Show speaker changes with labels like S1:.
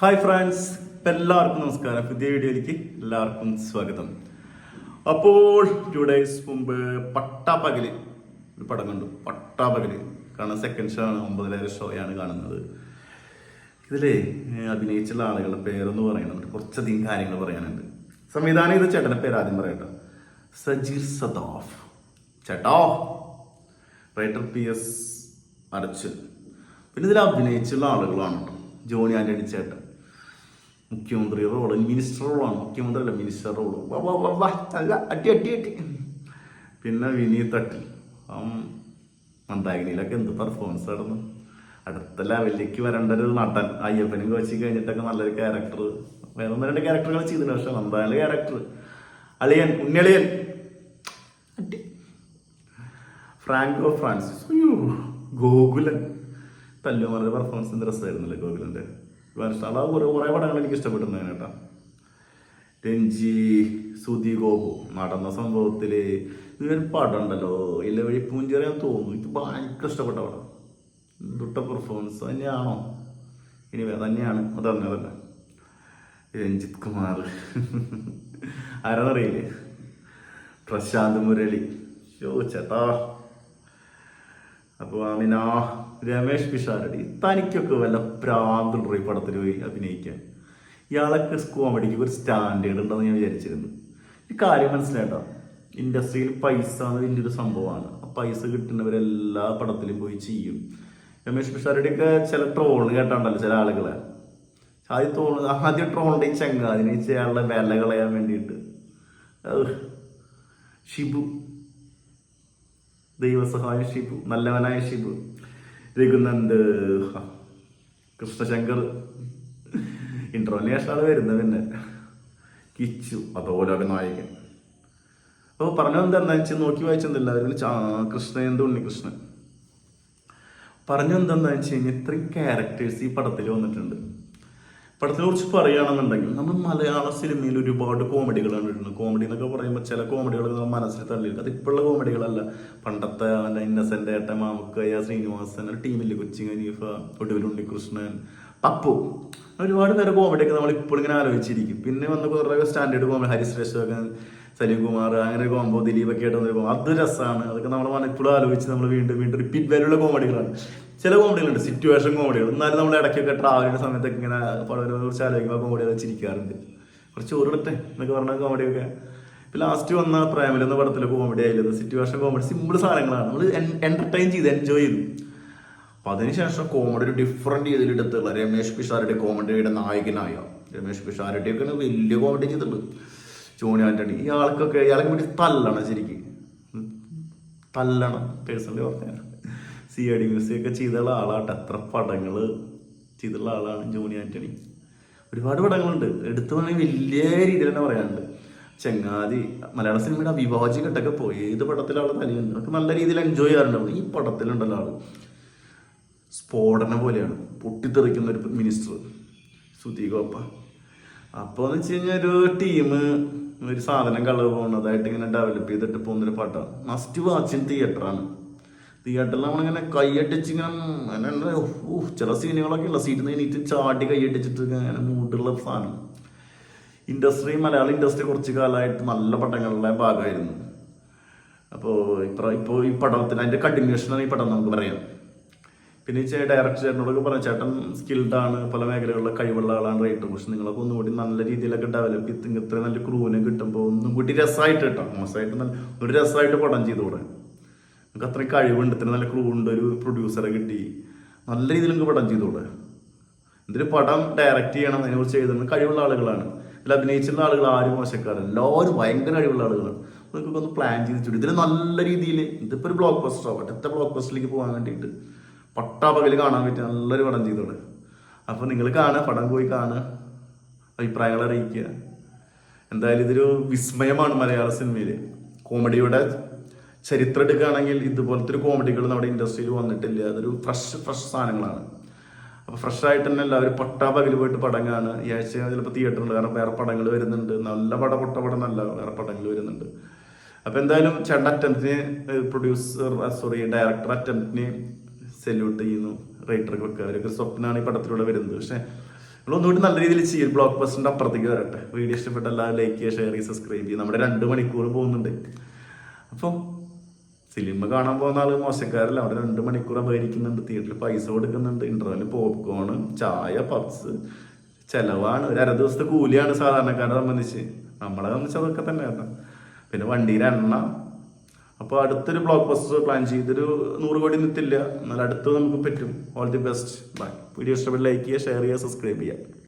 S1: Hi friends ഇപ്പം എല്ലാവർക്കും നമസ്കാരം. പുതിയ വീഡിയോയിലേക്ക് എല്ലാവർക്കും സ്വാഗതം. അപ്പോൾ ടു ഡേയ്സ് മുമ്പ് പട്ടാപ്പകൽ ഒരു പടം കണ്ടു. പട്ടാപ്പകൽ. കാണാൻ സെക്കൻഡ് ഷോ ആണ്. ഒമ്പതിലേറെ ഷോയാണ് കാണുന്നത്. ഇതിലേ അഭിനയിച്ചുള്ള ആളുകളുടെ പേരെന്ന് പറയുന്നുണ്ട് കുറച്ചധികം കാര്യങ്ങൾ പറയാനുണ്ട്. സംവിധാനം ചെയ്ത ചേട്ടന്റെ പേര് ആദ്യം പറയട്ടെ സജീർ സദാഫ്. ചേട്ടോ റൈറ്റർ പി എസ് അരച്ചൻ പിന്നെ ഇതിൽ അഭിനയിച്ചുള്ള ആളുകളാണ് ജോണി ആന്റണി ചേട്ടൻ. മുഖ്യമന്ത്രി റോൾ മിനിസ്റ്റർ റോളാണ്. മുഖ്യമന്ത്രി അല്ല മിനിസ്റ്റർ റോൾ അല്ല അടി അടി അടി. പിന്നെ വിനീത് തട്ടിൽ. മന്ദാകിനിയിലൊക്കെ എന്ത് പെർഫോമൻസ് നടന്നു. അടുത്ത ലെവലിലേക്ക് വരേണ്ട ഒരു നടൻ അയ്യപ്പനും കോച്ചി കഴിഞ്ഞിട്ടൊക്കെ നല്ലൊരു ക്യാരക്ടർ വേറെ ഒന്ന് രണ്ട് ക്യാരക്ടറുകൾ ചെയ്തിട്ടുണ്ട്. പക്ഷെ മന്ദാകിന്റെ ക്യാരക്ടർ അളിയൻ ഉണ്ണിയളിയൻ. അടി. ഫ്രാങ്കോ ഫ്രാൻസിസ്. ഗോകുലൻ. തല്ലുമാരുടെ പെർഫോമൻസ് രസമായിരുന്നല്ലേ ഗോകുലന്റെ? വർഷാള കുറേ കുറേ പടങ്ങൾ എനിക്ക് ഇഷ്ടപ്പെട്ടിരുന്നതിന് കേട്ടോ. രഞ്ജി സുധി ഗോപു നടന്ന സംഭവത്തിൽ ഇതൊരു പടം ഉണ്ടല്ലോ. ഇല്ല വഴി പൂഞ്ചെറിയാൻ തോന്നുന്നു. ഇത് ഭയങ്കര ഇഷ്ടപ്പെട്ട പടം. ദുട്ട പെർഫോമൻസ് തന്നെയാണോ? ഇനി തന്നെയാണ്. തന്നെയാണ് അറിഞ്ഞതല്ല രഞ്ജിത് കുമാർ. ആരാന്നറിയില്ലേ? പ്രശാന്ത് മുരളി. ഷോ ചേട്ടാ. അപ്പോൾ ആമിനാ രമേഷ് പിഷാരടി തനിക്കൊക്കെ വല്ല പ്രാന്തുണ്ടോ ഈ പടത്തിൽ പോയി അഭിനയിക്കാൻ. ഇയാളൊക്കെ കോമഡിക്ക് ഒരു സ്റ്റാൻഡേർഡ് ഉണ്ടെന്ന് ഞാൻ വിചാരിച്ചിരുന്നു. ഈ കാര്യം മനസ്സിലായിട്ടോ ഇൻഡസ്ട്രിയിൽ പൈസ എന്ന് വലിയൊരു സംഭവമാണ്. ആ പൈസ കിട്ടുന്നവരെല്ലാ പടത്തിലും പോയി ചെയ്യും. രമേഷ് പിഷാരടിയൊക്കെ ചില ട്രോൾ കേട്ടാണ്ടല്ലോ ചില ആളുകളെ. ആദ്യം തോന്നുന്നത് ആദ്യം ട്രോളിന്റെ ചെങ്ങ അതിനെ അയാളുടെ വില കളയാൻ വേണ്ടിയിട്ട്. ഷിബു. ദൈവസഹായ ഷിബു നല്ലവനായ ഷിബു. രഘുനന്ദ് കൃഷ്ണശങ്കർ. ഇന്റർവ്യൂവിന് ശേഷമാണ് വരുന്നത് പിന്നെ. കിച്ചു അതോലോക നായകൻ അപ്പോൾ പറഞ്ഞു എന്താ വെച്ചാൽ നോക്കി വായിച്ചെന്നില്ല അവർ കൃഷ്ണ എന്ത് ഉണ്ണികൃഷ്ണൻ? പറഞ്ഞു എന്താണെന്ന് വെച്ച് കഴിഞ്ഞാൽ ഇത്രയും ക്യാരക്ടേഴ്സ് ഈ പടത്തിൽ വന്നിട്ടുണ്ട്. പടത്തിനെ കുറിച്ച് പറയുകയാണെന്നുണ്ടെങ്കിൽ നമ്മൾ മലയാള സിനിമയിൽ ഒരുപാട് കോമഡികളാണ് ഇടുന്നത് കോമഡി എന്നൊക്കെ പറയുമ്പോൾ ചില കോമഡികൾ നമ്മൾ മനസ്സിൽ തള്ളിയില്ല അത് ഇപ്പോഴുള്ള കോമഡികളല്ല പണ്ടത്തെ ഇന്നസെന്റ് ഏട്ടൻ മാമുക്കയ്യ ശ്രീനിവാസൻ ടീമിൽ കൊച്ചി ഖനീഫ ഒടുവിൽ ഉണ്ണികൃഷ്ണൻ പപ്പു. ഒരുപാട് പേരെ കോമഡിയൊക്കെ നമ്മൾ ഇപ്പോൾ ഇങ്ങനെ ആലോചിച്ചിരിക്കും. പിന്നെ വന്ന കുറേ സ്റ്റാൻഡേർഡ് കോമഡി ഹരിശ്രേഷ്ഠകൻ സലീം കുമാർ അങ്ങനെ ഒരു കോമ്പോ ദിലീപൊക്കെ ആയിട്ട് വന്നൊരു അത് രസമാണ് അതൊക്കെ നമ്മൾ ഇപ്പോഴും ആലോചിച്ച് നമ്മൾ വീണ്ടും വീണ്ടും റിപ്പീറ്റ് വരെയുള്ള കോമഡികളാണ് ചില കോമഡികളുണ്ട് സിറ്റുവേഷൻ കോമഡികൾ എന്നാലും നമ്മൾ ഇടയ്ക്കൊക്കെ ട്രാവലിന്റെ സമയത്തൊക്കെ ഇങ്ങനെ പടവിനെ കുറിച്ച് ആലോചിക്കുമ്പോൾ കോമഡി വെച്ചിരിക്കാറുണ്ട് കുറച്ച് ചോറിടട്ടെ എന്നൊക്കെ പറഞ്ഞ കോമഡിയൊക്കെ ഇപ്പൊ ലാസ്റ്റ് വന്ന പ്രേമൽ എന്ന പടത്തിലെ കോമഡി ആയാലും സിറ്റുവേഷൻ കോമഡി സിമ്പിൾ സാധനങ്ങളാണ്. നമ്മൾ എന്റർടൈൻ ചെയ്ത് എൻജോയ് ചെയ്തു. അപ്പൊ അതിനുശേഷം കോമഡി ഒരു ഡിഫറെന്റ് രീതിയിലെടുത്തുള്ള രമേഷ് പിഷാരുടെ കോമഡിയുടെ നായകനായ രമേഷ് പിഷാരടിയൊക്കെ വലിയ കോമഡി ചെയ്തിട്ടുണ്ട് ജോണി ആന്റണി ഇയാൾക്കൊക്കെ ഇയാൾക്ക് വേണ്ടി തല്ലണം ശരിക്കും. തല്ലണം. പേഴ്സണലി പറഞ്ഞാൽ സി ഐ ഡി മ്യൂസിക് ഒക്കെ ചെയ്തുള്ള ആളാട്ടെ. എത്ര പടങ്ങൾ ചെയ്തുള്ള ആളാണ് ജോണി ആന്റണി. ഒരുപാട് പടങ്ങളുണ്ട്. എടുത്തു പറഞ്ഞാൽ വലിയ രീതിയിൽ തന്നെ പറയാനുണ്ട്. ചെങ്ങാതി മലയാള സിനിമയുടെ അവിഭാജ്യ ഘട്ടമൊക്കെ പോയി. ഏത് പടത്തിലാണ് തലയുണ്ട് അതൊക്കെ നല്ല രീതിയിൽ എൻജോയ് ചെയ്യാറുണ്ടാവും. ഈ പടത്തിലുണ്ടല്ലോ ആൾ. സ്ഫോടനം പോലെയാണ്. പൊട്ടിത്തെറിക്കുന്ന ഒരു മിനിസ്റ്റർ സുധി ഗോപ്പ അപ്പോൾ എന്ന് വെച്ച് കഴിഞ്ഞാൽ ഒരു ടീം ഒരു സാധനം കളവ് പോകുന്നതായിട്ട് ഇങ്ങനെ ഡെവലപ്പ് ചെയ്തിട്ട് പോകുന്നൊരു പാട്ടാണ്. മസ്റ്റ് വാച്ച് ഇൻ തിയേറ്ററാണ് തിയേറ്ററിൽ നമ്മളിങ്ങനെ കൈയടിച്ച് ഇങ്ങനെ അങ്ങനെ ചില സീനുകളൊക്കെ ഉള്ള സീറ്റിൽ നിന്ന് എണീറ്റ് ചാടി കൈയടിച്ചിട്ട് ഇങ്ങനെ മൂട്ടുള്ള സാധനം. ഇൻഡസ്ട്രി മലയാള ഇൻഡസ്ട്രി കുറച്ച് കാലമായിട്ട് നല്ല പടങ്ങളുടെ ഭാഗമായിരുന്നു. അപ്പോൾ ഇപ്പം ഇപ്പോൾ ഈ പടത്തിന് അതിന്റെ കണ്ടിന്യൂഷനാണ് ഈ പടം നമുക്ക് പറയാം. പിന്നെ ഈ ഡയറക്ടർ ചേട്ടനോടൊക്കെ പറഞ്ഞു ചേട്ടൻ സ്കിൽഡ് ആണ് പല മേഖലകളിലെ കഴിവുള്ള ആളാണ് റൈറ്റർ. പക്ഷെ നിങ്ങളൊക്കെ ഒന്നുകൂടി നല്ല രീതിയിലൊക്കെ ഡെവലപ്പ് ചെയ്ത് ഇത്ര നല്ല ക്രൂവിനെ കിട്ടുമ്പോൾ ഒന്നും കൂടി രസമായിട്ട് കിട്ടാം. മോശമായിട്ട് നല്ല ഒരു രസമായിട്ട് പടം ചെയ്തു ചെയ്തുകൂടെ? നമുക്ക് അത്രയും കഴിവുണ്ട് ഇത്ര നല്ല ക്രൂ ഉണ്ട് ഒരു പ്രൊഡ്യൂസറെ കിട്ടി. നല്ല രീതിയിൽ നമുക്ക് പടം ചെയ്തോടെ? എന്തൊരു പടം ഡയറക്റ്റ് ചെയ്യണം അതിനെക്കുറിച്ച് എഴുതണം കഴിവുള്ള ആളുകളാണ്. ഇതിൽ അഭിനയിച്ചിരുന്ന ആളുകൾ ആരും മോശക്കാരല്ല എല്ലാവരും ഭയങ്കര കഴിവുള്ള ആളുകളാണ്. നിങ്ങൾക്കൊക്കെ ഒന്ന് പ്ലാൻ ചെയ്തിട്ടുണ്ട് ഇതിന് നല്ല രീതിയിൽ ഇതിപ്പോൾ ഒരു ബ്ലോക്ക് ബസ്റ്റർ ആവും അടുത്ത ബ്ലോക്ക് ബസ്റ്ററിലേക്ക് പോകാൻ വേണ്ടിയിട്ട് പട്ടാപകൽ കാണാൻ പറ്റിയ നല്ലൊരു പടം ചെയ്തോളെ അപ്പോൾ നിങ്ങൾ കാണുക പടം പോയി കാണുക അഭിപ്രായങ്ങൾ അറിയിക്കുക. എന്തായാലും ഇതൊരു വിസ്മയമാണ് മലയാള സിനിമയിൽ കോമഡിയുടെ ചരിത്രം എടുക്കുകയാണെങ്കിൽ ഇതുപോലത്തെ ഒരു കോമഡികൾ നമ്മുടെ ഇൻഡസ്ട്രിയിൽ വന്നിട്ടില്ല. അതൊരു ഫ്രഷ് ഫ്രഷ് സാധനങ്ങളാണ്. അപ്പോൾ ഫ്രഷ് ആയിട്ട് തന്നെ എല്ലാവരും പട്ടാ പകൽ പോയിട്ട് പടങ്ങാണ്. ഈ ആഴ്ച ചിലപ്പോൾ തിയേറ്ററിൽ കാരണം വേറെ പടങ്ങൾ വരുന്നുണ്ട്. നല്ല പട പൊട്ട പടം നല്ല വേറെ പടങ്ങൾ വരുന്നുണ്ട്. അപ്പോൾ എന്തായാലും ചേട്ടൻ അറ്റംപ്റ്റിന് പ്രൊഡ്യൂസർ സോറി ഡയറക്ടർ അറ്റംപ്റ്റിന് സെല്യൂട്ട് ചെയ്യുന്നു. റൈറ്റർക്കൊക്കെ അവരൊക്കെ സ്വപ്നമാണ് ഈ പടത്തിലൂടെ വരുന്നത്. പക്ഷേ നമ്മൾ ഒന്നുകൂടി നല്ല രീതിയിൽ ചെയ്യും. ബ്ലോക്ക് ബസ്റ്ററിന്റെ അപ്പുറത്തേക്ക് വരട്ടെ. വീഡിയോ ഇഷ്ടപ്പെട്ട എല്ലാവരും ലൈക്ക് ചെയ്യുക ഷെയർ ചെയ്യുക സബ്സ്ക്രൈബ് ചെയ്യുക. നമ്മുടെ രണ്ട് മണിക്കൂർ പോകുന്നുണ്ട്. അപ്പോൾ സിനിമ കാണാൻ പോകുന്ന ആൾ മോശക്കാരല്ല. അവിടെ രണ്ട് മണിക്കൂർ അപകരിക്കുന്നുണ്ട് തിയേറ്ററിൽ പൈസ കൊടുക്കുന്നുണ്ട്. ഇന്റർവെൽ പോപ്കോൺ ചായ പപ്സ് ചെലവാണ്. ഒരു അര ദിവസത്തെ കൂലിയാണ് സാധാരണക്കാരെ സംബന്ധിച്ച്. നമ്മളെ സംബന്ധിച്ച് അതൊക്കെ തന്നെയാണ് പിന്നെ വണ്ടിയുടെ എണ്ണ. അപ്പോൾ അടുത്തൊരു ബ്ലോക്ക് ബസ്റ്റർ പ്ലാൻ ചെയ്തൊരു നൂറ് കോടി നിൽത്തില്ല എന്നാൽ അടുത്ത് നമുക്ക് പറ്റും. All the best bye video ഇഷ്ടപ്പെട്ട് ലൈക്ക് ചെയ്യുക ഷെയർ ചെയ്യുക സബ്സ്ക്രൈബ് ചെയ്യുക.